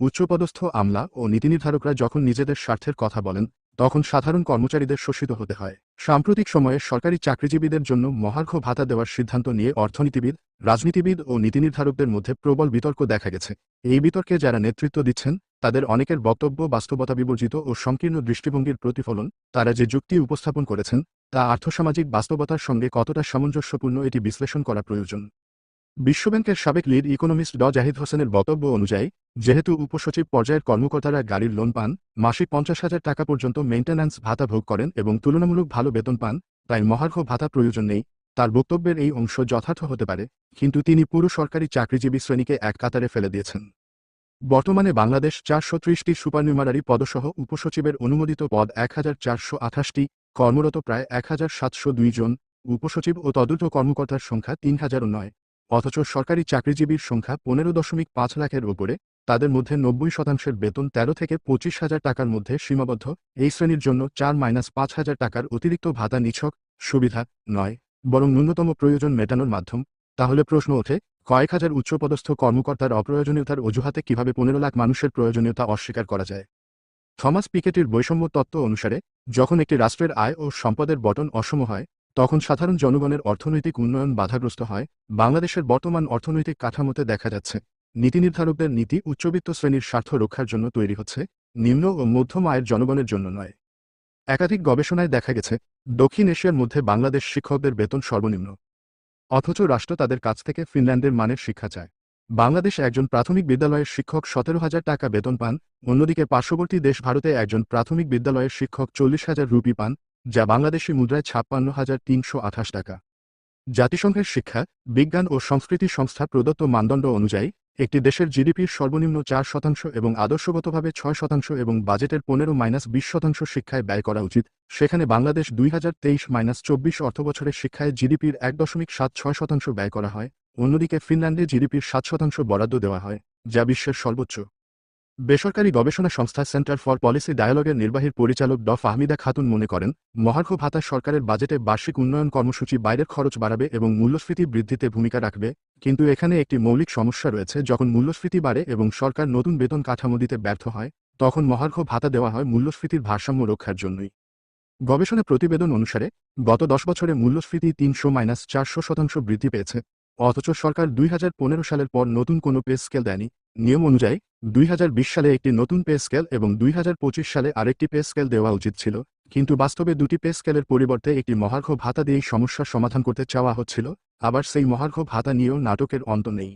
উচ্চপদস্থ আমলা ও নীতিনির্ধারকরা যখন নিজেদের স্বার্থের কথা বলেন, তখন সাধারণ কর্মচারীদের শোষিত হতে হয়। সাম্প্রতিক সময়ে সরকারি চাকরিজীবীদের জন্য মহার্ঘ ভাতা দেওয়ার সিদ্ধান্ত নিয়ে অর্থনীতিবিদ, রাজনীতিবিদ ও নীতিনির্ধারকদের মধ্যে প্রবল বিতর্ক দেখা গেছে। এই বিতর্কে যারা নেতৃত্ব দিচ্ছেন, তাদের অনেকের বক্তব্য বাস্তবতা বিবর্জিত ও সংকীর্ণ দৃষ্টিভঙ্গির প্রতিফলন, তারা যে যুক্তি উপস্থাপন করেছেন, তা আর্থসামাজিক বাস্তবতার সঙ্গে কতটা সামঞ্জস্যপূর্ণ এটি বিশ্লেষণ করা প্রয়োজন। বিশ্বব্যাংকের সাবেক লিড ইকোনমিস্ট ড জাহিদ হোসেনের বক্তব্য অনুযায়ী, যেহেতু উপসচিব পর্যায়ের কর্মকর্তারা গাড়ির লোন পান মাসিক পঞ্চাশ হাজার টাকা পর্যন্ত মেইন্টেন্যান্স ভাতা ভোগ করেন এবং তুলনামূলক ভালো বেতন পান, তাই মহার্ঘ ভাতা প্রয়োজন নেই। তার বক্তব্যের এই অংশ যথার্থ হতে পারে, কিন্তু তিনি পুরো সরকারি চাকরিজীবী শ্রেণীকে এক কাতারে ফেলে দিয়েছেন। বর্তমানে বাংলাদেশ চারশো ত্রিশটি সুপারনিউমারারি পদসহ উপসচিবের অনুমোদিত পদ এক হাজার চারশো আঠাশটি, কর্মরত প্রায় এক হাজার সাতশো দুই জন, উপসচিব ও তদুর্ধ কর্মকর্তার সংখ্যা তিন হাজারও নয়। অথচ সরকারি চাকরিজীবীর সংখ্যা পনেরো দশমিক পাঁচ লাখের ওপরে তাদের মধ্যে নব্বই শতাংশের বেতন তেরো থেকে পঁচিশ হাজার টাকার মধ্যে সীমাবদ্ধ। এই শ্রেণির জন্য চার মাইনাস পাঁচ হাজার টাকার অতিরিক্ত ভাতা নিছক সুবিধা নয়, বরং ন্যূনতম প্রয়োজন মেটানোর মাধ্যম। তাহলে প্রশ্ন ওঠে, কয়েক হাজার উচ্চপদস্থ কর্মকর্তার অপ্রয়োজনীয়তার অজুহাতে কীভাবে পনেরো লাখ মানুষের প্রয়োজনীয়তা অস্বীকার করা যায়? থমাস পিকেটির বৈষম্য তত্ত্ব অনুসারে, যখন একটি রাষ্ট্রের আয় ও সম্পদের বটন অসম হয় তখন সাধারণ জনগণের অর্থনৈতিক উন্নয়ন বাধাগ্রস্ত হয়। বাংলাদেশের বর্তমান অর্থনৈতিক কাঠামোতে দেখা যাচ্ছে, নীতি নির্ধারকদের নীতি উচ্চবিত্ত শ্রেণির স্বার্থ রক্ষার জন্য তৈরি হচ্ছে, নিম্ন ও মধ্যম আয়ের জনগণের জন্য নয়। একাধিক গবেষণায় দেখা গেছে, দক্ষিণ এশিয়ার মধ্যে বাংলাদেশ শিক্ষকদের বেতন সর্বনিম্ন, অথচ রাষ্ট্র তাদের কাছ থেকে ফিনল্যান্ডের মানের শিক্ষা চায়। বাংলাদেশ একজন প্রাথমিক বিদ্যালয়ের শিক্ষক সতেরো হাজার টাকা বেতন পান, অন্যদিকে পার্শ্ববর্তী দেশ ভারতে একজন প্রাথমিক বিদ্যালয়ের শিক্ষক চল্লিশ হাজার রুপি পান যা বাংলাদেশি মুদ্রায় ছাপ্পান্ন হাজার তিনশো আঠাশ টাকা। জাতিসংঘের শিক্ষা, বিজ্ঞান ও সংস্কৃতি সংস্থা প্রদত্ত মানদণ্ড অনুযায়ী, একটি দেশের জিডিপির সর্বনিম্ন চার শতাংশ এবং আদর্শগতভাবে ছয় শতাংশ এবং বাজেটের পনেরো মাইনাস বিশ শতাংশ শিক্ষায় ব্যয় করা উচিত। সেখানে বাংলাদেশ দুই হাজার তেইশ মাইনাস চব্বিশ অর্থবছরের শিক্ষায় জিডিপির এক দশমিক সাত ছয় শতাংশ ব্যয় করা হয়। অন্যদিকে ফিনল্যান্ডে জিডিপির সাত শতাংশ বরাদ্দ দেওয়া হয়, যা বিশ্বের সর্বোচ্চ। বেসরকারি গবেষণা সংস্থা সেন্টার ফর পলিসি ডায়ালগের নির্বাহীর পরিচালক ড ফাহমিদা খাতুন মনে করেন, মহার্ঘ ভাতা সরকারের বাজেটে বার্ষিক উন্নয়ন কর্মসূচি বাইরের খরচ বাড়াবে এবং মূল্যস্ফীতি বৃদ্ধিতে ভূমিকা রাখবে, কিন্তু এখানে একটি মৌলিক সমস্যা রয়েছে, যখন মূল্যস্ফীতি বাড়ে এবং সরকার নতুন বেতন কাঠামো দিতে ব্যর্থ হয়, তখন মহার্ঘ ভাতা দেওয়া হয় মূল্যস্ফীতির ভারসাম্য রক্ষার জন্যই। গবেষণা প্রতিবেদন অনুসারে, গত দশ বছরে মূল্যস্ফীতি তিনশো মাইনাস চারশো শতাংশ বৃদ্ধি পেয়েছে, অথচ সরকার দুই হাজার পনেরো সালের পর নতুন কোনো পে স্কেল দেয়নি নিয়ম অনুযায়ী, দুই হাজার বিশ সালে একটি নতুন পে স্কেল এবং দুই হাজার পঁচিশ সালে আরেকটি পে স্কেল দেওয়া উচিত ছিল, কিন্তু বাস্তবে দুটি পে স্কেলের পরিবর্তে একটি মহার্ঘ ভাতা দিয়েই সমস্যার সমাধান করতে চাওয়া হচ্ছিল, আবার সেই মহার্ঘ ভাতা নিয়েও নাটকের অন্ত নেই।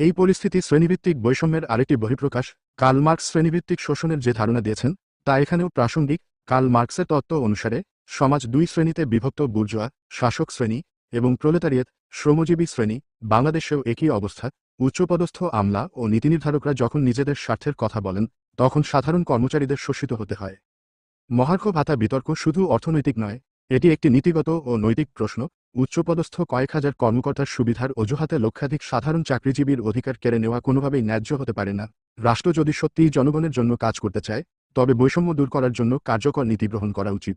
এই পরিস্থিতি শ্রেণীভিত্তিক বৈষম্যের আরেকটি বহিঃপ্রকাশ, কার্ল মার্কস শ্রেণীভিত্তিক শোষণের যে ধারণা দিয়েছেন, তা এখানেও প্রাসঙ্গিক, কার্ল মার্কসের তত্ত্ব অনুসারে, সমাজ দুই শ্রেণীতে বিভক্ত বুর্জোয়া, শাসক শ্রেণি এবং প্রলেতারিয়েত, শ্রমজীবী শ্রেণি, বাংলাদেশেও একই অবস্থা উচ্চপদস্থ আমলা ও নীতিনির্ধারকরা যখন নিজেদের স্বার্থের কথা বলেন, তখন সাধারণ কর্মচারীদের শোষিত হতে হয়। মহার্ঘ ভাতা বিতর্ক শুধু অর্থনৈতিক নয়, এটি একটি নীতিগত ও নৈতিক প্রশ্ন। উচ্চপদস্থ কয়েক হাজার কর্মকর্তার সুবিধার অজুহাতে লক্ষাধিক সাধারণ চাকরিজীবীর অধিকার কেড়ে নেওয়া কোনোভাবেই ন্যায্য হতে পারে না। রাষ্ট্র যদি সত্যিই জনগণের জন্য কাজ করতে চায়, তবে বৈষম্য দূর করার জন্য কার্যকর নীতি গ্রহণ করা উচিত।